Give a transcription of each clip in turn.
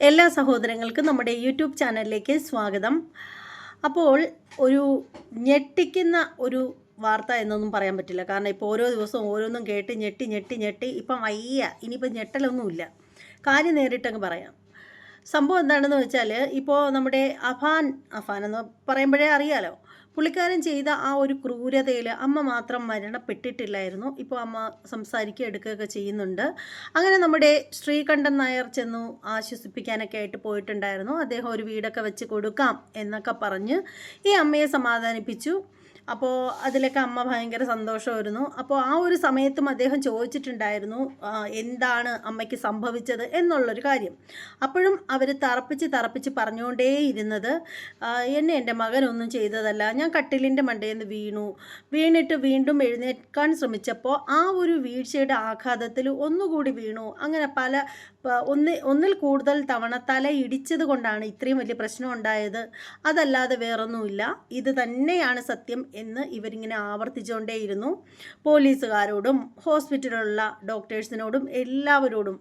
എല്ലാ സഹോദരങ്ങൾക്കും നമ്മുടെ യൂട്യൂബ് ചാനലിലേക്ക് സ്വാഗതം. അപ്പോൾ ഒരു ഞെട്ടിക്കുന്ന ഒരു വാർത്ത എന്നൊന്നും പറയാൻ പറ്റില്ല. കാരണം ഇപ്പോൾ ഓരോ ദിവസവും ഓരോന്നും കേട്ട് ഞെട്ടി ഞെട്ടി ഞെട്ടി ഇപ്പം വയ്യ. ഇനിയിപ്പോൾ ഞെട്ടലൊന്നുമില്ല. കാര്യം നേരിട്ടങ്ങ് പറയാം. സംഭവം എന്താണെന്ന് വെച്ചാൽ ഇപ്പോൾ നമ്മുടെ അഫാൻ അഫാൻ എന്ന് പറയുമ്പോഴേ അറിയാലോ. പുള്ളിക്കാരൻ ചെയ്ത ആ ഒരു ക്രൂരതയിൽ അമ്മ മാത്രം മരണപ്പെട്ടിട്ടില്ലായിരുന്നു. ഇപ്പോൾ അമ്മ സംസാരിക്കുക എടുക്കുകയൊക്കെ ചെയ്യുന്നുണ്ട്. അങ്ങനെ നമ്മുടെ ശ്രീകണ്ഠൻ നായർ ചെന്നു ആശ്വസിപ്പിക്കാനൊക്കെ ആയിട്ട് പോയിട്ടുണ്ടായിരുന്നു. അദ്ദേഹം ഒരു വീടൊക്കെ വെച്ച് കൊടുക്കാം എന്നൊക്കെ പറഞ്ഞ് ഈ അമ്മയെ സമാധാനിപ്പിച്ചു. അപ്പോൾ അതിലൊക്കെ അമ്മ ഭയങ്കര സന്തോഷമായിരുന്നു. അപ്പോൾ ആ ഒരു സമയത്തും അദ്ദേഹം ചോദിച്ചിട്ടുണ്ടായിരുന്നു എന്താണ് അമ്മയ്ക്ക് സംഭവിച്ചത് എന്നുള്ളൊരു കാര്യം. അപ്പോഴും അവർ തറപ്പിച്ച് തറപ്പിച്ച് പറഞ്ഞുകൊണ്ടേയിരുന്നത് ഇരുന്നത് എന്നെ എന്റെ മകനൊന്നും ചെയ്തതല്ല ഞാൻ കട്ടിലിന്റെ മണ്ടയിൽ നിന്ന് വീണു. വീണിട്ട് വീണ്ടും എഴുന്നേൽക്കാൻ ശ്രമിച്ചപ്പോൾ ആ ഒരു വീഴ്ചയുടെ ആഘാതത്തിൽ ഒന്നുകൂടി വീണു. അങ്ങനെ പല ഒന്ന് ഒന്നിൽ കൂടുതൽ തവണ തല ഇടിച്ചത് കൊണ്ടാണ് ഇത്രയും വലിയ പ്രശ്നം ഉണ്ടായത്. അതല്ലാതെ വേറൊന്നുമില്ല. ഇത് തന്നെയാണ് സത്യം എന്ന് ഇവരിങ്ങനെ ആവർത്തിച്ചുകൊണ്ടേയിരുന്നു. പോലീസുകാരോടും ഹോസ്പിറ്റലിലുള്ള ഡോക്ടേഴ്സിനോടും എല്ലാവരോടും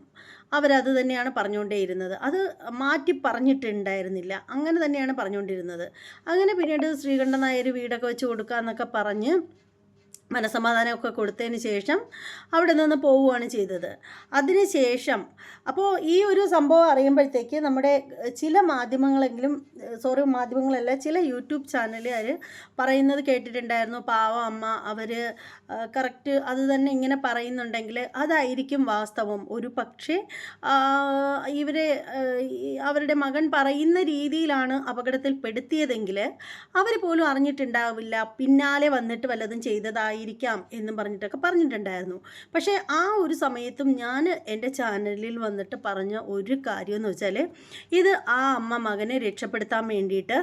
അവരത് തന്നെയാണ് പറഞ്ഞുകൊണ്ടേയിരുന്നത്. അത് മാറ്റി പറഞ്ഞിട്ടുണ്ടായിരുന്നില്ല. അങ്ങനെ തന്നെയാണ് പറഞ്ഞുകൊണ്ടിരുന്നത്. അങ്ങനെ പിന്നീട് ശ്രീകണ്ഠൻ വീടൊക്കെ വെച്ച് കൊടുക്കുക എന്നൊക്കെ പറഞ്ഞ് മനസമാധാനമൊക്കെ കൊടുത്തതിന് ശേഷം അവിടെ നിന്ന് പോവുകയാണ് ചെയ്തത്. അതിനുശേഷം അപ്പോൾ ഈ ഒരു സംഭവം അറിയുമ്പോഴത്തേക്ക് നമ്മുടെ ചില മാധ്യമങ്ങളെങ്കിലും സോറി മാധ്യമങ്ങളല്ല ചില യൂട്യൂബ് ചാനലുകാർ പറയുന്നത് കേട്ടിട്ടുണ്ടായിരുന്നു. പാവം അമ്മ അവർ കറക്റ്റ് അത് തന്നെ ഇങ്ങനെ പറയുന്നുണ്ടെങ്കിൽ അതായിരിക്കും വാസ്തവം. ഒരു പക്ഷേ ഇവരെ അവരുടെ മകൻ പറയുന്ന രീതിയിലാണ് അപകടത്തിൽ പെടുത്തിയതെങ്കിൽ അവർ പോലും അറിഞ്ഞിട്ടുണ്ടാവില്ല. പിന്നാലെ വന്നിട്ട് വല്ലതും ചെയ്തതായിരിക്കാം എന്നും പറഞ്ഞിട്ടൊക്കെ പറഞ്ഞിട്ടുണ്ടായിരുന്നു. പക്ഷേ ആ ഒരു സമയത്തും ഞാൻ എന്റെ ചാനലിൽ വന്നിട്ട് പറഞ്ഞ ഒരു കാര്യം എന്ന് വെച്ചാൽ ഇത് ആ അമ്മ മകനെ രക്ഷപ്പെടുത്താൻ വേണ്ടിയിട്ട്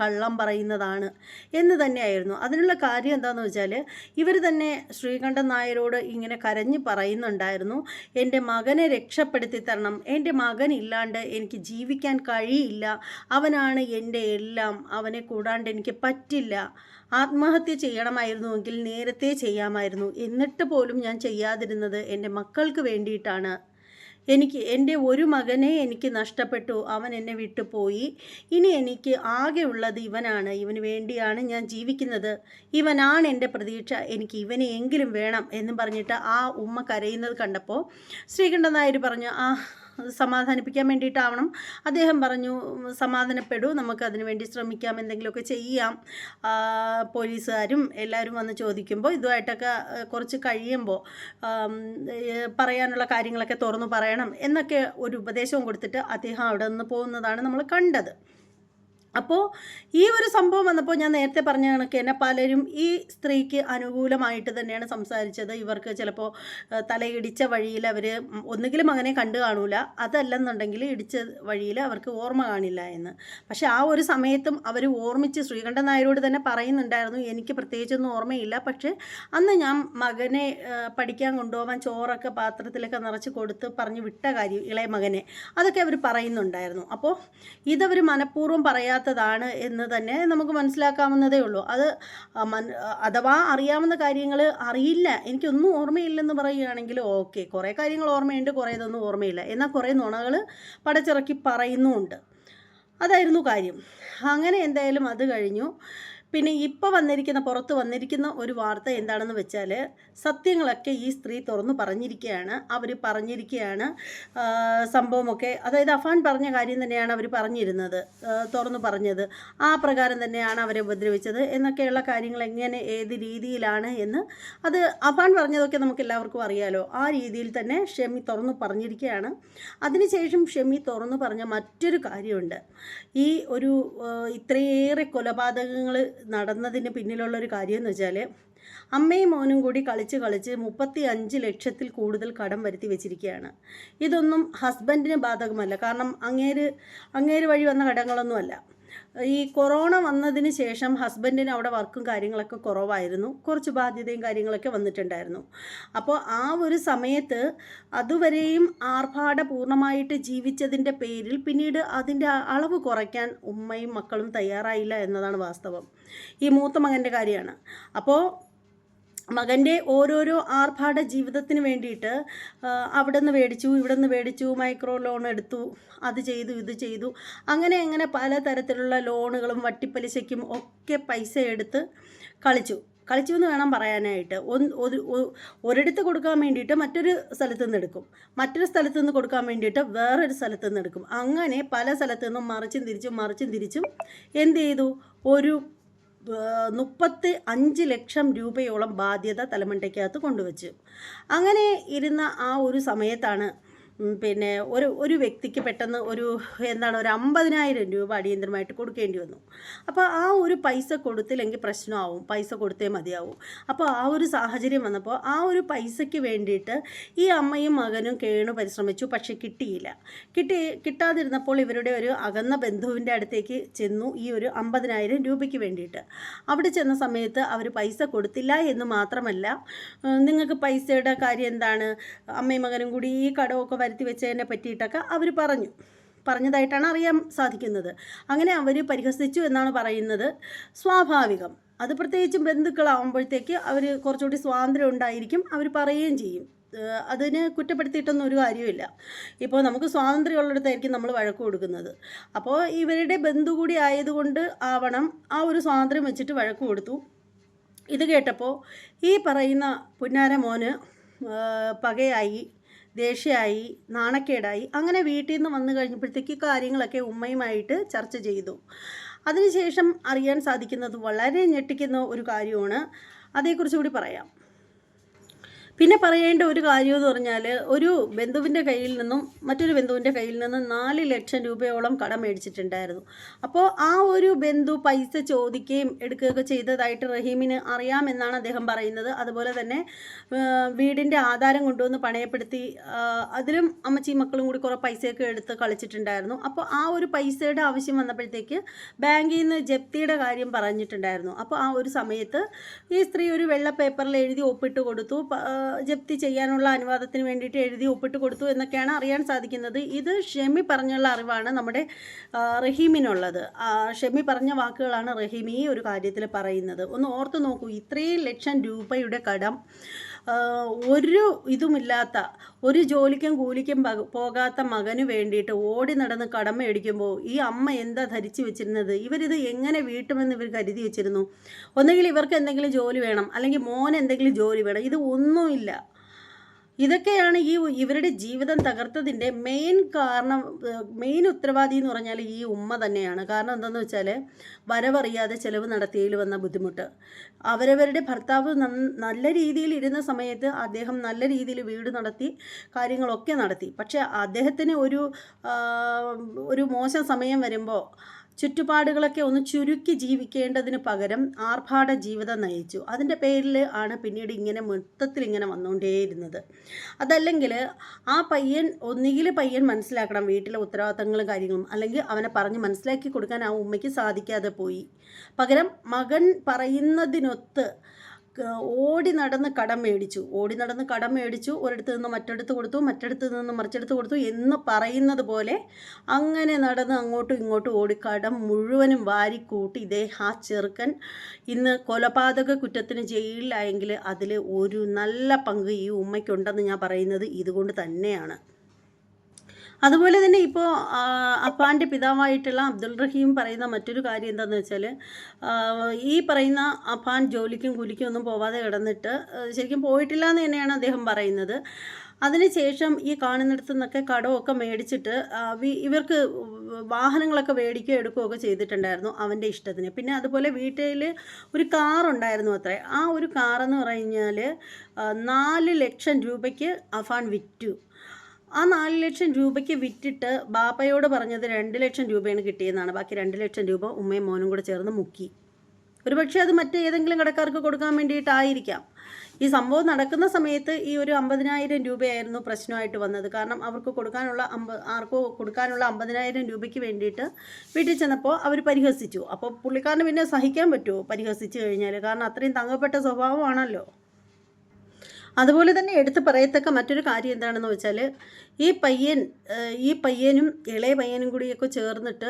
കള്ളം പറയുന്നതാണ് എന്ന് തന്നെയായിരുന്നു. അതിനുള്ള കാര്യം എന്താണെന്ന് വെച്ചാൽ ഇവർ തന്നെ ശ്രീകണ്ഠൻ നായരോട് ഇങ്ങനെ കരഞ്ഞ് പറയുന്നുണ്ടായിരുന്നു എന്റെ മകനെ രക്ഷപ്പെടുത്തി തരണം. എന്റെ മകൻ ഇല്ലാണ്ട് എനിക്ക് ജീവിക്കാൻ കഴിയില്ല. അവനാണ് എന്റെ എല്ലാം. അവനെ കൂടാണ്ട് എനിക്ക് പറ്റില്ല. ആത്മഹത്യ ചെയ്യണമായിരുന്നുവെങ്കിൽ നേരത്തെ ചെയ്യാമായിരുന്നു. എന്നിട്ട് പോലും ഞാൻ ചെയ്യാതിരുന്നത് എന്റെ മക്കൾക്ക് വേണ്ടിയിട്ടാണ്. എനിക്ക് എന്റെ ഒരു മകനെ എനിക്ക് നഷ്ടപ്പെട്ടു. അവൻ എന്നെ വിട്ടുപോയി ഇനി എനിക്ക് ആകെ ഉള്ളത് ഇവനാണ്. ഇവന് വേണ്ടിയാണ് ഞാൻ ജീവിക്കുന്നത്. ഇവനാണ് എന്റെ പ്രതീക്ഷ. എനിക്ക് ഇവനെ എങ്കിലും വേണം എന്നും പറഞ്ഞിട്ട് ആ ഉമ്മ കരയുന്നത് കണ്ടപ്പോൾ ശ്രീകണ്ഠൻ നായർ പറഞ്ഞു ആ സമാധാനിപ്പിക്കാൻ വേണ്ടിയിട്ടാവണം. അദ്ദേഹം പറഞ്ഞു "ഉം, സമാധാനപ്പെടൂ നമുക്ക് അതിനുവേണ്ടി ശ്രമിക്കാം എന്തെങ്കിലുമൊക്കെ ചെയ്യാം. പോലീസുകാരും എല്ലാവരും വന്ന് ചോദിക്കുമ്പോൾ ഇതുമായിട്ടൊക്കെ കുറച്ച് കഴിയുമ്പോൾ പറയാനുള്ള കാര്യങ്ങളൊക്കെ തുറന്നു പറയണം എന്നൊക്കെ ഒരു ഉപദേശവും കൊടുത്തിട്ട് അദ്ദേഹം അവിടെ നിന്ന് പോകുന്നതാണ് നമ്മൾ കണ്ടത്. അപ്പോൾ ഈ ഒരു സംഭവം വന്നപ്പോൾ ഞാൻ നേരത്തെ പറഞ്ഞ കണക്ക് തന്നെ പലരും ഈ സ്ത്രീക്ക് അനുകൂലമായിട്ട് തന്നെയാണ് സംസാരിച്ചത്. ഇവർക്ക് ചിലപ്പോൾ തലയിടിച്ച വഴിയിൽ അവർ ഒന്നുകിൽ അങ്ങനെ കണ്ടു കാണൂല. അതല്ലെന്നുണ്ടെങ്കിൽ ഇടിച്ച വഴിയിൽ അവർക്ക് ഓർമ്മ കാണില്ല എന്ന്. പക്ഷേ ആ ഒരു സമയത്തും അവർ ഓർമ്മിച്ച് ശ്രീകണ്ഠൻ നായരോട് തന്നെ പറയുന്നുണ്ടായിരുന്നു. എനിക്ക് പ്രത്യേകിച്ചൊന്നും ഓർമ്മയില്ല. പക്ഷേ അന്ന് ഞാൻ മകനെ പഠിക്കാൻ കൊണ്ടുപോകാൻ ചോറൊക്കെ പാത്രത്തിലൊക്കെ നിറച്ച് കൊടുത്ത് പറഞ്ഞ് വിട്ട കാര്യം ഇളയ മകനെ. അതൊക്കെ അവർ പറയുന്നുണ്ടായിരുന്നു. അപ്പോൾ ഇതവർ മനഃപൂർവം പറയാത്തതാണ് എന്ന് തന്നെ നമുക്ക് മനസ്സിലാക്കാവുന്നതേ ഉള്ളൂ. അത് അഥവാ അറിയാവുന്ന കാര്യങ്ങൾ അറിയില്ല എനിക്കൊന്നും ഓർമ്മയില്ലെന്ന് പറയുകയാണെങ്കിൽ ഓക്കെ കുറേ കാര്യങ്ങൾ ഓർമ്മയുണ്ട് കുറേ ഇതൊന്നും ഓർമ്മയില്ല. എന്നാൽ കുറേ നുണകൾ പടച്ചിറക്കി പറയുന്നുമുണ്ട്. അതായിരുന്നു കാര്യം. അങ്ങനെ എന്തായാലും അത് കഴിഞ്ഞു. പിന്നെ ഇപ്പോൾ വന്നിരിക്കുന്ന പുറത്ത് വന്നിരിക്കുന്ന ഒരു വാർത്ത എന്താണെന്ന് വെച്ചാൽ സത്യങ്ങളൊക്കെ ഈ സ്ത്രീ തുറന്നു പറഞ്ഞിരിക്കുകയാണ് അവർ പറഞ്ഞിരിക്കുകയാണ് സംഭവമൊക്കെ അതായത് അഫാൻ പറഞ്ഞ കാര്യം തന്നെയാണ് അവർ പറഞ്ഞിരുന്നത്. തുറന്നു പറഞ്ഞത്. ആ പ്രകാരം തന്നെയാണ് അവരെ ഉപദ്രവിച്ചത് എന്നൊക്കെയുള്ള കാര്യങ്ങൾ എങ്ങനെ ഏത് രീതിയിലാണ് എന്ന് അത് അഫാൻ പറഞ്ഞതൊക്കെ നമുക്ക് എല്ലാവർക്കും അറിയാലോ. ആ രീതിയിൽ തന്നെ ഷെമി തുറന്നു പറഞ്ഞിരിക്കുകയാണ് അതിനുശേഷം ഷെമി തുറന്നു പറഞ്ഞ മറ്റൊരു കാര്യമുണ്ട്. ഈ ഒരു ഇത്രയേറെ കൊലപാതകങ്ങൾ നടന്നതിന് പിന്നിലുള്ളൊരു കാര്യം എന്ന് വെച്ചാൽ അമ്മയും മോനും കൂടി കളിച്ച് കളിച്ച് മുപ്പത്തി അഞ്ച് ലക്ഷത്തിൽ കൂടുതൽ കടം വരുത്തി വെച്ചിരിക്കുകയാണ്. ഇതൊന്നും ഹസ്ബൻഡിന് ബാധകമല്ല. കാരണം അങ്ങേര് അങ്ങേര് വഴി വന്ന കടങ്ങളൊന്നുമല്ല. ഈ കൊറോണ വന്നതിന് ശേഷം ഹസ്ബൻഡിന് അവിടെ വർക്കും കാര്യങ്ങളൊക്കെ കുറവായിരുന്നു. കുറച്ച് ബാധ്യതയും കാര്യങ്ങളൊക്കെ വന്നിട്ടുണ്ടായിരുന്നു. അപ്പോൾ ആ ഒരു സമയത്ത് അതുവരെയും ആർഭാടപൂർണമായിട്ട് ജീവിച്ചതിന്റെ പേരിൽ പിന്നീട് അതിന്റെ അളവ് കുറയ്ക്കാൻ ഉമ്മയും മക്കളും തയ്യാറായില്ല എന്നതാണ് വാസ്തവം. ഈ മൂത്ത മകന്റെ കാര്യമാണ്. അപ്പോൾ മകന്റെ ഓരോരോ ആർഭാട ജീവിതത്തിന് വേണ്ടിയിട്ട് അവിടെ നിന്ന് മേടിച്ചു ഇവിടെ നിന്ന് മേടിച്ചു മൈക്രോ ലോൺ എടുത്തു അത് ചെയ്തു ഇത് ചെയ്തു. അങ്ങനെ അങ്ങനെ പലതരത്തിലുള്ള ലോണുകളും വട്ടിപ്പലിശയ്ക്കും ഒക്കെ പൈസ എടുത്ത് കളിച്ചു. കളിച്ചു എന്ന് വേണം പറയാനായിട്ട്. ഒന്ന് ഒരു ഒരിടത്ത് കൊടുക്കാൻ വേണ്ടിയിട്ട് മറ്റൊരു സ്ഥലത്ത് നിന്ന് എടുക്കും. മറ്റൊരു സ്ഥലത്ത് നിന്ന് കൊടുക്കാൻ വേണ്ടിയിട്ട് വേറൊരു സ്ഥലത്ത് നിന്ന് എടുക്കും. അങ്ങനെ പല സ്ഥലത്തു നിന്നും മറിച്ചും തിരിച്ചും മറിച്ചും തിരിച്ചും എന്ത് ചെയ്തു? ഒരു മുപ്പത്തി അഞ്ച് ലക്ഷം രൂപയോളം ബാധ്യത തലമണ്ടയ്ക്കകത്ത് കൊണ്ടുവച്ചു. അങ്ങനെ ഇരുന്ന ആ ഒരു സമയത്താണ് പിന്നെ ഒരു ഒരു വ്യക്തിക്ക് പെട്ടെന്ന് ഒരു എന്താണ് ഒരു അമ്പതിനായിരം രൂപ അടിയന്തരമായിട്ട് കൊടുക്കേണ്ടി വന്നു. അപ്പോൾ ആ ഒരു പൈസ കൊടുത്തില്ലെങ്കിൽ പ്രശ്നമാവും. പൈസ കൊടുത്തേ മതിയാവും. അപ്പോൾ ആ ഒരു സാഹചര്യം വന്നപ്പോൾ ആ ഒരു പൈസയ്ക്ക് വേണ്ടിയിട്ട് ഈ അമ്മയും മകനും കേണു പരിശ്രമിച്ചു. പക്ഷേ കിട്ടിയില്ല. കിട്ടി കിട്ടാതിരുന്നപ്പോൾ ഇവരുടെ ഒരു അകന്ന ബന്ധുവിന്റെ അടുത്തേക്ക് ചെന്നു ഈ ഒരു അമ്പതിനായിരം രൂപയ്ക്ക് വേണ്ടിയിട്ട്. അവിടെ ചെന്ന സമയത്ത് അവർ പൈസ കൊടുത്തില്ല എന്ന് മാത്രമല്ല നിങ്ങൾക്ക് പൈസയുടെ കാര്യം എന്താണ്? അമ്മയും മകനും കൂടി ഈ കടമൊക്കെ വരുത്തി വെച്ചതിനെ പറ്റിയിട്ടൊക്കെ അവർ പറഞ്ഞു. പറഞ്ഞതായിട്ടാണ് അറിയാൻ സാധിക്കുന്നത്. അങ്ങനെ അവർ പരിഹസിച്ചു എന്നാണ് പറയുന്നത്. സ്വാഭാവികം. അത് പ്രത്യേകിച്ചും ബന്ധുക്കളാവുമ്പോഴത്തേക്ക് അവർ കുറച്ചുകൂടി സ്വാതന്ത്ര്യം ഉണ്ടായിരിക്കും. അവർ പറയുകയും ചെയ്യും. അതിനെ കുറ്റപ്പെടുത്തിയിട്ടൊന്നും ഒരു കാര്യമില്ല ഇപ്പോൾ നമുക്ക് സ്വാതന്ത്ര്യം ഉള്ളിടത്തായിരിക്കും നമ്മൾ വഴക്ക് കൊടുക്കുന്നത്. അപ്പോൾ ഇവരുടെ ബന്ധു കൂടി ആയതുകൊണ്ട് ആവണം ആ ഒരു സ്വാതന്ത്ര്യം വെച്ചിട്ട് വഴക്ക് കൊടുത്തു. ഇത് കേട്ടപ്പോൾ ഈ പറയുന്ന പുന്നാര മോന് പകയായി. ദേഷ്യമായി നാണക്കേടായി അങ്ങനെ വീട്ടിൽ നിന്ന് വന്നു കഴിഞ്ഞപ്പോഴത്തേക്ക് കാര്യങ്ങളൊക്കെ ഉമ്മയുമായിട്ട് ചർച്ച ചെയ്തു. അതിനുശേഷം അറിയാൻ സാധിക്കുന്നത് വളരെ ഞെട്ടിക്കുന്ന ഒരു കാര്യമാണ്. അതേക്കുറിച്ച് കൂടി പറയാം. പിന്നെ പറയേണ്ട ഒരു കാര്യം എന്ന് പറഞ്ഞാൽ ഒരു ബന്ധുവിന്റെ കയ്യിൽ നിന്നും മറ്റൊരു ബന്ധുവിന്റെ കയ്യിൽ നിന്നും നാല് ലക്ഷം രൂപയോളം കടം മേടിച്ചിട്ടുണ്ടായിരുന്നു. അപ്പോൾ ആ ഒരു ബന്ധു പൈസ ചോദിക്കുകയും എടുക്കുകയൊക്കെ ചെയ്തതായിട്ട് റഹീമിന് അറിയാമെന്നാണ് അദ്ദേഹം പറയുന്നത്. അതുപോലെ തന്നെ വീടിന്റെ ആധാരം കൊണ്ടുവന്ന് പണയപ്പെടുത്തി അതിലും അമ്മച്ചിയും മക്കളും കൂടി കുറേ പൈസയൊക്കെ എടുത്ത് കളിച്ചിട്ടുണ്ടായിരുന്നു. അപ്പോൾ ആ ഒരു പൈസയുടെ ആവശ്യം വന്നപ്പോഴത്തേക്ക് ബാങ്കിൽ നിന്ന് ജപ്തിയുടെ കാര്യം പറഞ്ഞിട്ടുണ്ടായിരുന്നു. അപ്പോൾ ആ ഒരു സമയത്ത് ഈ സ്ത്രീ ഒരു വെള്ള പേപ്പറിൽ എഴുതി ഒപ്പിട്ട് കൊടുത്തു. ജപ്തി ചെയ്യാനുള്ള അനുവാദത്തിന് വേണ്ടിയിട്ട് എഴുതി ഒപ്പിട്ട് കൊടുത്തു എന്നൊക്കെയാണ് അറിയാൻ സാധിക്കുന്നത്. ഇത് ഷെമി പറഞ്ഞുള്ള അറിവാണ് നമ്മുടെ റഹീമിനുള്ളത്. ഷെമി പറഞ്ഞ വാക്കുകളാണ് റഹീം ഈ ഒരു കാര്യത്തിൽ പറയുന്നത്. ഒന്ന് ഓർത്തു നോക്കൂ ഇത്രയും ലക്ഷം രൂപയുടെ കടം ഒരു ഇതുമില്ലാത്ത ഒരു ജോലിക്കും കൂലിക്കും പോകാത്ത മകന് വേണ്ടിയിട്ട് ഓടി നടന്ന് കടം മേടിക്കുമ്പോൾ ഈ അമ്മ എന്താ ധരിച്ചു വെച്ചിരുന്നത്? ഇവരിത് എങ്ങനെ വീട്ടുമെന്ന് ഇവർ കരുതി വെച്ചിരുന്നു? ഒന്നുകിൽ ഇവർക്ക് എന്തെങ്കിലും ജോലി വേണം അല്ലെങ്കിൽ മോൻ എന്തെങ്കിലും ജോലി വേണം ഇത് ഒന്നുമില്ല. ഇതൊക്കെയാണ് ഈ ഇവരുടെ ജീവിതം തകർത്തതിന്റെ മെയിൻ കാരണം മെയിൻ ഉത്തരവാദി എന്ന് പറഞ്ഞാൽ ഈ ഉമ്മ തന്നെയാണ്. കാരണം എന്താണെന്ന് വെച്ചാൽ വരവറിയാതെ ചിലവ് നടത്തിയതിൽ വന്ന ബുദ്ധിമുട്ട്. അവരവരുടെ ഭർത്താവ് നല്ല രീതിയിൽ ഇരുന്ന സമയത്ത് അദ്ദേഹം നല്ല രീതിയിൽ വീട് നടത്തി കാര്യങ്ങളൊക്കെ നടത്തി. പക്ഷേ അദ്ദേഹത്തിന് ഒരു ഒരു മോശം സമയം വരുമ്പോൾ ചുറ്റുപാടുകളൊക്കെ ഒന്ന് ചുരുക്കി ജീവിക്കേണ്ടതിന് പകരം ആർഭാട ജീവിതം നയിച്ചു. അതിന്റെ പേരിൽ ആണ് പിന്നീട് ഇങ്ങനെ മൊത്തത്തിൽ ഇങ്ങനെ വന്നുകൊണ്ടേയിരുന്നത്. അതല്ലെങ്കിൽ ആ പയ്യൻ ഒന്നുകിൽ പയ്യൻ മനസ്സിലാക്കണം വീട്ടിലെ ഉത്തരവാദിത്തങ്ങളും കാര്യങ്ങളും അല്ലെങ്കിൽ അവനെ പറഞ്ഞ് മനസ്സിലാക്കി കൊടുക്കാൻ ആ ഉമ്മയ്ക്ക് സാധിക്കാതെ പോയി. പകരം മകൻ പറയുന്നതിനൊത്ത് ഓടി നടന്ന് കടം മേടിച്ചു. ഓടി നടന്ന് കടം മേടിച്ചു. ഒരിടത്ത് നിന്ന് മറ്റടുത്ത് കൊടുത്തു. മറ്റടുത്ത് നിന്ന് മറിച്ചെടുത്ത് കൊടുത്തു എന്ന് പറയുന്നത് പോലെ അങ്ങനെ നടന്ന് അങ്ങോട്ടും ഇങ്ങോട്ടും ഓടി കടം മുഴുവനും വാരിക്കൂട്ടി. ഇതേ ആ ചെറുക്കൻ ഇന്ന് കൊലപാതക കുറ്റത്തിന് ജയിലിലായെങ്കിൽ അതിൽ ഒരു നല്ല പങ്ക് ഈ ഉമ്മയ്ക്കുണ്ടെന്ന് ഞാൻ പറയുന്നത് ഇതുകൊണ്ട് തന്നെയാണ്. അതുപോലെ തന്നെ ഇപ്പോൾ അപ്പാന്റെ പിതാവായിട്ടുള്ള അബ്ദുൾ റഹീം പറയുന്ന മറ്റൊരു കാര്യം എന്താണെന്ന് വെച്ചാൽ ഈ പറയുന്ന അപ്പാൻ ജോലിക്കും കൂലിക്കും ഒന്നും പോവാതെ കിടന്നിട്ട് ശരിക്കും പോയിട്ടില്ല എന്ന് തന്നെയാണ് അദ്ദേഹം പറയുന്നത്. അതിനുശേഷം ഈ കാണുന്നിടത്തു നിന്നൊക്കെ കടമൊക്കെ മേടിച്ചിട്ട് ഇവർക്ക് വാഹനങ്ങളൊക്കെ മേടിക്കുകയോ എടുക്കുകയൊക്കെ ചെയ്തിട്ടുണ്ടായിരുന്നു അവന്റെ ഇഷ്ടത്തിന്. പിന്നെ അതുപോലെ വീട്ടിൽ ഒരു കാറുണ്ടായിരുന്നു അത്രേ. ആ ഒരു കാറെന്ന് പറഞ്ഞു കഴിഞ്ഞാൽ നാല് ലക്ഷം രൂപയ്ക്ക് അഫാൻ വിറ്റു. ആ നാല് ലക്ഷം രൂപയ്ക്ക് വിറ്റിട്ട് ബാപ്പയോട് പറഞ്ഞത് രണ്ട് ലക്ഷം രൂപയാണ് കിട്ടിയെന്നാണ്. ബാക്കി രണ്ട് ലക്ഷം രൂപ ഉമ്മയും മോനും കൂടെ ചേർന്ന് മുക്കി. ഒരുപക്ഷെ അത് മറ്റേതെങ്കിലും കടക്കാർക്ക് കൊടുക്കാൻ വേണ്ടിയിട്ടായിരിക്കാം. ഈ സംഭവം നടക്കുന്ന സമയത്ത് ഈ ഒരു അമ്പതിനായിരം രൂപയായിരുന്നു പ്രശ്നമായിട്ട് വന്നത്. കാരണം അവർക്ക് കൊടുക്കാനുള്ള അമ്പ ആർക്കോ കൊടുക്കാനുള്ള അമ്പതിനായിരം രൂപയ്ക്ക് വേണ്ടിയിട്ട് വീട്ടിൽ ചെന്നപ്പോൾ അവർ പരിഹസിച്ചു. അപ്പോൾ പുള്ളിക്കാരന് പിന്നെ സഹിക്കാൻ പറ്റുമോ പരിഹസിച്ച് കഴിഞ്ഞാൽ കാരണം അത്രയും തങ്ങപ്പെട്ട സ്വഭാവമാണല്ലോ. അതുപോലെ തന്നെ എടുത്തു പറയത്തക്ക മറ്റൊരു കാര്യം എന്താണെന്ന് വെച്ചാൽ ഈ പയ്യൻ ഈ പയ്യനും ഇളയ പയ്യനും കൂടിയൊക്കെ ചേർന്നിട്ട്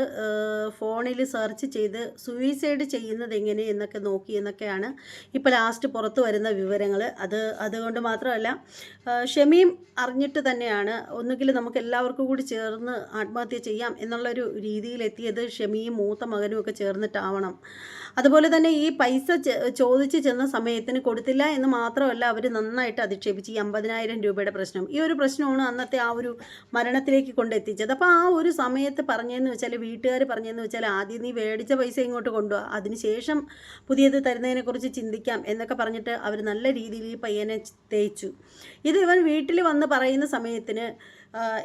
ഫോണിൽ സെർച്ച് ചെയ്ത് സൂയിസൈഡ് ചെയ്യുന്നത് എങ്ങനെ എന്നൊക്കെ നോക്കി എന്നൊക്കെയാണ് ഇപ്പോൾ ലാസ്റ്റ് പുറത്തു വരുന്ന വിവരങ്ങൾ അത് അതുകൊണ്ട് മാത്രമല്ല ഷമിയും അറിഞ്ഞിട്ട് തന്നെയാണ് ഒന്നുകിൽ നമുക്ക് എല്ലാവർക്കും കൂടി ചേർന്ന് ആത്മഹത്യ ചെയ്യാം എന്നുള്ളൊരു രീതിയിലെത്തിയത് ഷമിയും മൂത്ത മകനും ഒക്കെ ചേർന്നിട്ടാവണം. അതുപോലെ തന്നെ ഈ പൈസ ചോദിച്ച് ചെന്ന സമയത്തിന് കൊടുത്തില്ല എന്ന് മാത്രമല്ല അവർ നന്നായിട്ട് അധിക്ഷേപിച്ച് ഈ അമ്പതിനായിരം രൂപയുടെ പ്രശ്നം. ഈ ഒരു പ്രശ്നമാണ് അന്നത്തെ ആ ഒരു മരണത്തിലേക്ക് കൊണ്ടെത്തിച്ചത്. അപ്പോൾ ആ ഒരു സമയത്ത് പറഞ്ഞതെന്ന് വെച്ചാൽ വീട്ടുകാർ പറഞ്ഞതെന്ന് വെച്ചാൽ ആദ്യം നീ മേടിച്ച പൈസ ഇങ്ങോട്ട് കൊണ്ടുപോകുക അതിനുശേഷം പുതിയത് തരുന്നതിനെക്കുറിച്ച് ചിന്തിക്കാം എന്നൊക്കെ പറഞ്ഞിട്ട് അവർ നല്ല രീതിയിൽ ഈ പയ്യനെ തേച്ചു. ഇത് ഇവൻ വീട്ടിൽ വന്ന് പറയുന്ന സമയത്തിന്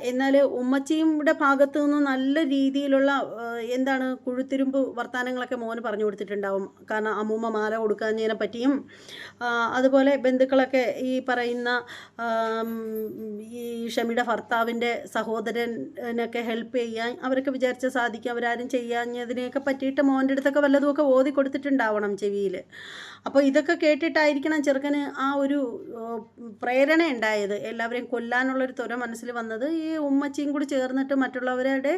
എന്നാൽ ഉമ്മച്ചിയുടെ ഭാഗത്തു നിന്ന് നല്ല രീതിയിലുള്ള എന്താണ് കുഴുത്തിരുമ്പ് വർത്തമാനങ്ങളൊക്കെ മോന് പറഞ്ഞു കൊടുത്തിട്ടുണ്ടാവും. കാരണം അമ്മൂമ്മ മാല കൊടുക്കാഞ്ഞതിനെ പറ്റിയും അതുപോലെ ബന്ധുക്കളൊക്കെ ഈ പറയുന്ന ഈ ഷമിയുടെ ഭർത്താവിന്റെ സഹോദരനൊക്കെ ഹെൽപ്പ് ചെയ്യാൻ അവരൊക്കെ വിചാരിച്ച സാധിക്കും. അവരാരും ചെയ്യാഞ്ഞതിനെയൊക്കെ പറ്റിയിട്ട് മോന്റെ അടുത്തൊക്കെ വല്ലതുമൊക്കെ ഓതി കൊടുത്തിട്ടുണ്ടാവണം ചെവിയിൽ. അപ്പോൾ ഇതൊക്കെ കേട്ടിട്ടായിരിക്കണം ചെറുക്കന് ആ ഒരു പ്രേരണ ഉണ്ടായത് എല്ലാവരെയും കൊല്ലാനുള്ളൊരു ത്വര മനസ്സിൽ വന്നത് ഈ ഉമ്മച്ചിയും കൂടി ചേർന്നിട്ട് മറ്റുള്ളവരുടെ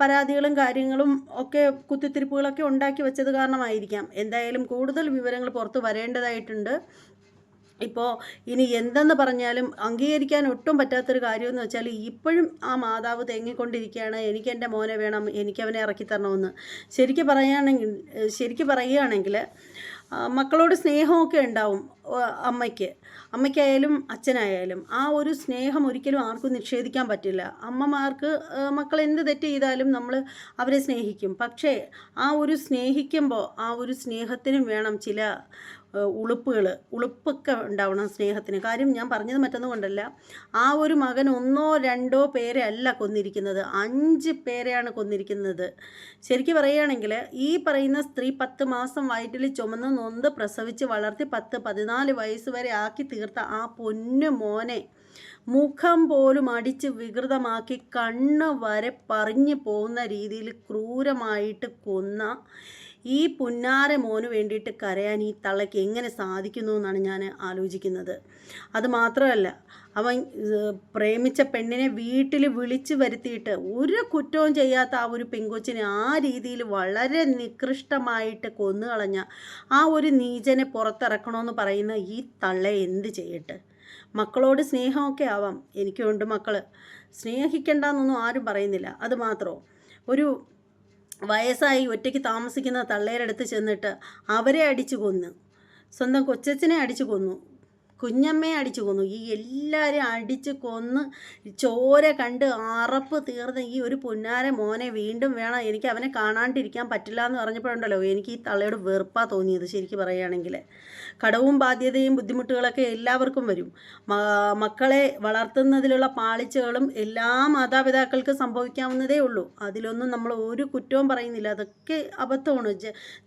പരാതികളും കാര്യങ്ങളും ഒക്കെ കുത്തിത്തിരിപ്പുകളൊക്കെ ഉണ്ടാക്കി വെച്ചത് കാരണമായിരിക്കാം. എന്തായാലും കൂടുതൽ വിവരങ്ങൾ പുറത്ത് വരേണ്ടതായിട്ടുണ്ട്. ഇപ്പോൾ ഇനി എന്തെന്ന് പറഞ്ഞാലും അംഗീകരിക്കാൻ ഒട്ടും പറ്റാത്തൊരു കാര്യമെന്ന് വെച്ചാൽ ഇപ്പോഴും ആ മാതാവ് തേങ്ങിക്കൊണ്ടിരിക്കുകയാണ്. എനിക്ക് എന്റെ മോനെ വേണം എനിക്കവനെ ഇറക്കി തരണമെന്ന്. ശരിക്കും പറയുകയാണെങ്കിൽ ശരിക്കും പറയുകയാണെങ്കിൽ മക്കളോട് സ്നേഹമൊക്കെ ഉണ്ടാവും അമ്മയ്ക്ക്. അമ്മയ്ക്കായാലും അച്ഛനായാലും. ആ ഒരു സ്നേഹം ഒരിക്കലും ആർക്കും നിഷേധിക്കാൻ പറ്റില്ല. അമ്മമാർക്ക് മക്കൾ എന്ത് തെറ്റ് ചെയ്താലും നമ്മൾ അവരെ സ്നേഹിക്കും. പക്ഷേ ആ ഒരു സ്നേഹിക്കുമ്പോൾ ആ ഒരു സ്നേഹത്തിനും വേണം ചില ഉളുപ്പുകൾ ഉളുപ്പൊക്കെ ഉണ്ടാവണം സ്നേഹത്തിന്. കാര്യം ഞാൻ പറഞ്ഞത് മറ്റൊന്നും കൊണ്ടല്ല. ആ ഒരു മകൻ ഒന്നോ രണ്ടോ പേരെ അല്ല കൊന്നിരിക്കുന്നത്. അഞ്ച് പേരെയാണ് കൊന്നിരിക്കുന്നത്. ശരിക്കും പറയുകയാണെങ്കിൽ ഈ പറയുന്ന സ്ത്രീ പത്ത് മാസം വയറ്റിൽ ചുമന്ന് നൊന്ത് പ്രസവിച്ച് വളർത്തി പത്ത് പതിനാല് വയസ്സ് വരെ ആക്കി തീർത്ത ആ പൊന്നു മോനെ മുഖം പോലും അടിച്ച് വികൃതമാക്കി കണ്ണ് വരെ പറഞ്ഞു പോകുന്ന രീതിയിൽ ക്രൂരമായിട്ട് കൊന്ന ഈ പുന്നാര മോന് വേണ്ടിയിട്ട് കരയാൻ ഈ തള്ളയ്ക്ക് എങ്ങനെ സാധിക്കുന്നു എന്നാണ് ഞാൻ ആലോചിക്കുന്നത്. അത് മാത്രമല്ല അവൻ പ്രേമിച്ച പെണ്ണിനെ വീട്ടിൽ വിളിച്ചു വരുത്തിയിട്ട് ഒരു കുറ്റവും ചെയ്യാത്ത ആ ഒരു പെങ്കൊച്ചിനെ ആ രീതിയിൽ വളരെ നികൃഷ്ടമായിട്ട് കൊന്നുകളഞ്ഞ ആ ഒരു നീചനെ പുറത്തിറക്കണമെന്ന് പറയുന്ന ഈ തള്ള എന്ത് ചെയ്യട്ടെ? മക്കളോട് സ്നേഹമൊക്കെ ആവാം. എനിക്കുണ്ട് മക്കൾ സ്നേഹിക്കണ്ടെന്നൊന്നും ആരും പറയുന്നില്ല. അത് മാത്രമോ ഒരു വയസ്സായി ഒറ്റയ്ക്ക് താമസിക്കുന്ന തള്ളേരടുത്ത് ചെന്നിട്ട് അവരെ അടിച്ചു കൊന്നു. സ്വന്തം കൊച്ചച്ഛനെ അടിച്ചു കൊന്നു. കുഞ്ഞമ്മയെ അടിച്ചു കൊന്നു. ഈ എല്ലാവരെയും അടിച്ച് കൊന്ന് ചോര കണ്ട് അറപ്പ് തീർന്ന് ഈ ഒരു പുന്നാര മോനെ വീണ്ടും വേണം എനിക്ക് അവനെ കാണാണ്ടിരിക്കാൻ പറ്റില്ല എന്ന് പറഞ്ഞപ്പോഴുണ്ടല്ലോ എനിക്ക് ഈ തള്ളയോട് വെറുപ്പാ തോന്നിയത് ശരിക്കും പറയുകയാണെങ്കിൽ. കടവും ബാധ്യതയും ബുദ്ധിമുട്ടുകളൊക്കെ എല്ലാവർക്കും വരും. മക്കളെ വളർത്തുന്നതിലുള്ള പാളിച്ചകളും എല്ലാ മാതാപിതാക്കൾക്കും സംഭവിക്കാവുന്നതേ ഉള്ളൂ. അതിലൊന്നും നമ്മൾ ഒരു കുറ്റവും പറയുന്നില്ല. അതൊക്കെ അബദ്ധമാണ്.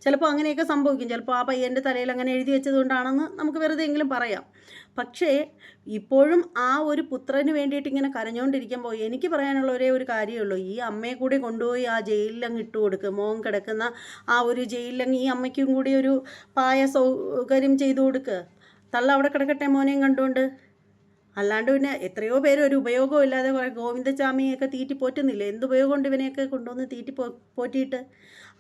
ചിലപ്പോൾ അങ്ങനെയൊക്കെ സംഭവിക്കും. ചിലപ്പോൾ ആ പയ്യന്റെ തലയിൽ അങ്ങനെ എഴുതി വെച്ചതുകൊണ്ടാണെന്ന് നമുക്ക് വെറുതെ എങ്കിലും പറയാം. പക്ഷേ ഇപ്പോഴും ആ ഒരു പുത്രന് വേണ്ടിയിട്ട് ഇങ്ങനെ കരഞ്ഞുകൊണ്ടിരിക്കുമ്പോൾ എനിക്ക് പറയാനുള്ള ഒരേ ഒരു കാര്യമുള്ളൂ ഈ അമ്മയെ കൂടി കൊണ്ടുപോയി ആ ജയിലിലങ്ങ് ഇട്ട് കൊടുക്കുക മോൻ കിടക്കുന്ന ആ ഒരു ജയിലിലങ്ങ് ഈ അമ്മയ്ക്കും കൂടി ഒരു പായ സൗകര്യം ചെയ്തു കൊടുക്കുക തള്ള അവിടെ കിടക്കട്ടെ മോനെയും കണ്ടുകൊണ്ട് അല്ലാണ്ട് പിന്നെ എത്രയോ പേര് ഒരു ഉപയോഗവും ഇല്ലാതെ കുറേ ഗോവിന്ദസ്വാമിയൊക്കെ തീറ്റി പോറ്റുന്നില്ലേ? എന്ത് ഉപയോഗം കൊണ്ട് ഇവനെയൊക്കെ കൊണ്ടുവന്ന് തീറ്റി പോ പോറ്റിയിട്ട്?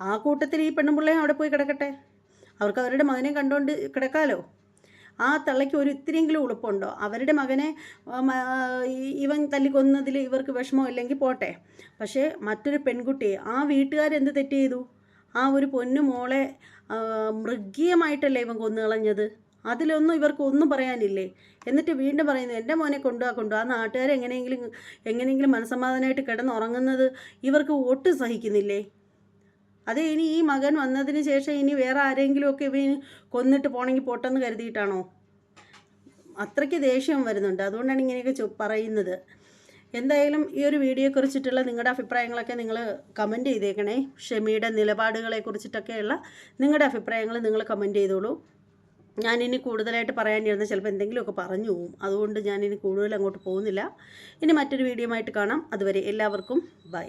ആ കൂട്ടത്തിൽ ഈ പെണ്ണുമ്പിള്ളയും അവിടെ പോയി കിടക്കട്ടെ? അവർക്ക് അവരുടെ മകനെ കണ്ടുകൊണ്ട് കിടക്കാലോ? ആ തള്ളയ്ക്ക് ഒരു ഇത്തിരിയെങ്കിലും ഉളുപ്പുണ്ടോ? അവരുടെ മകനെ ഇവൻ തല്ലിക്കൊന്നതിൽ ഇവർക്ക് വിഷമം ഇല്ലെങ്കിൽ പോട്ടെ. പക്ഷേ മറ്റൊരു പെൺകുട്ടി ആ വീട്ടുകാരെന്ത് തെറ്റ് ചെയ്തു? ആ ഒരു പൊന്നു മോളെ മൃഗീയമായിട്ടല്ലേ ഇവൻ കൊന്നുകളഞ്ഞത് അതിലൊന്നും ഇവർക്ക് ഒന്നും പറയാനില്ലേ? എന്നിട്ട് വീണ്ടും പറയുന്നു എന്റെ മോനെ കൊണ്ടുപോകാ കൊണ്ടുപോകാ ആ നാട്ടുകാരെ എങ്ങനെയെങ്കിലും എങ്ങനെയെങ്കിലും മനസ്സമാധാനമായിട്ട് കിടന്നുറങ്ങുന്നത് ഇവർക്ക് ഒട്ടും സഹിക്കുന്നില്ലേ? അത് ഇനി ഈ മകൻ വന്നതിന് ശേഷം ഇനി വേറെ ആരെങ്കിലുമൊക്കെ ഇവ കൊന്നിട്ട് പോണെങ്കിൽ പോട്ടെന്ന് കരുതിയിട്ടാണോ? അത്രയ്ക്ക് ദേഷ്യം വരുന്നുണ്ട്. അതുകൊണ്ടാണ് ഇങ്ങനെയൊക്കെ പറയുന്നത്. എന്തായാലും ഈ ഒരു വീഡിയോയെക്കുറിച്ചിട്ടുള്ള നിങ്ങളുടെ അഭിപ്രായങ്ങളൊക്കെ നിങ്ങൾ കമന്റ് ചെയ്തേക്കണേ. ഷമിയുടെ നിലപാടുകളെ കുറിച്ചിട്ടൊക്കെയുള്ള നിങ്ങളുടെ അഭിപ്രായങ്ങൾ നിങ്ങൾ കമന്റ് ചെയ്തോളൂ. ഞാനിനി കൂടുതലായിട്ട് പറയാനിരുന്ന ചിലപ്പോൾ എന്തെങ്കിലുമൊക്കെ പറഞ്ഞു പോവും. അതുകൊണ്ട് ഞാനിനി കൂടുതൽ അങ്ങോട്ട് പോകുന്നില്ല. ഇനി മറ്റൊരു വീഡിയോ ആയിട്ട് കാണാം. അതുവരെ എല്ലാവർക്കും ബൈ.